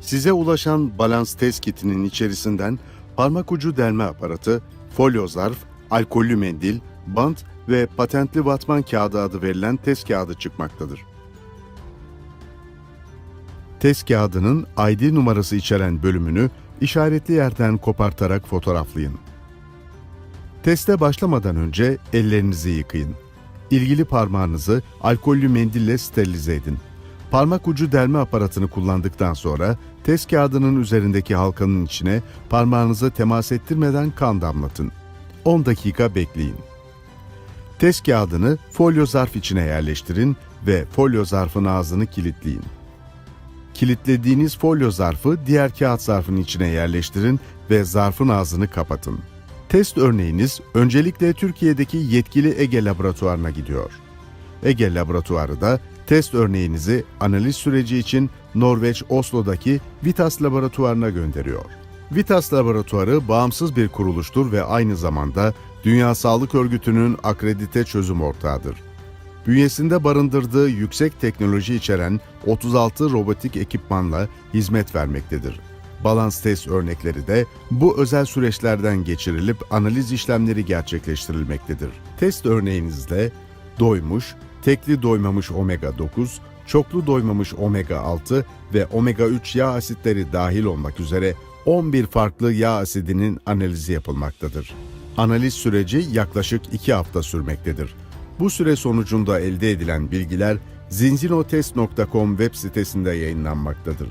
Size ulaşan balans test kitinin içerisinden parmak ucu delme aparatı, folyo zarf, alkollü mendil, bant ve patentli vatman kağıdı adı verilen test kağıdı çıkmaktadır. Test kağıdının ID numarası içeren bölümünü işaretli yerden kopartarak fotoğraflayın. Teste başlamadan önce ellerinizi yıkayın. İlgili parmağınızı alkollü mendille sterilize edin. Parmak ucu delme aparatını kullandıktan sonra test kağıdının üzerindeki halkanın içine parmağınızı temas ettirmeden kan damlatın. 10 dakika bekleyin. Test kağıdını folyo zarf içine yerleştirin ve folyo zarfın ağzını kilitleyin. Kilitlediğiniz folyo zarfı diğer kağıt zarfının içine yerleştirin ve zarfın ağzını kapatın. Test örneğiniz öncelikle Türkiye'deki yetkili Ege laboratuvarına gidiyor. Ege laboratuvarı da test örneğinizi analiz süreci için Norveç Oslo'daki Vitas laboratuvarına gönderiyor. Vitas laboratuvarı bağımsız bir kuruluştur ve aynı zamanda Dünya Sağlık Örgütü'nün akredite çözüm ortağıdır bünyesinde barındırdığı yüksek teknoloji içeren 36 robotik ekipmanla hizmet vermektedir. Balans test örnekleri de bu özel süreçlerden geçirilip analiz işlemleri gerçekleştirilmektedir. Test örneğinizde doymuş, tekli doymamış omega 9, çoklu doymamış omega 6 ve omega 3 yağ asitleri dahil olmak üzere 11 farklı yağ asidinin analizi yapılmaktadır. Analiz süreci yaklaşık 2 hafta sürmektedir. Bu süre sonucunda elde edilen bilgiler zinzinotest.com web sitesinde yayınlanmaktadır.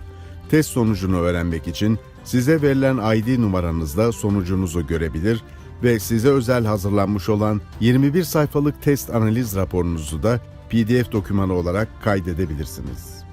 Test sonucunu öğrenmek için size verilen ID numaranızla sonucunuzu görebilir ve size özel hazırlanmış olan 21 sayfalık test analiz raporunuzu da PDF dokümanı olarak kaydedebilirsiniz.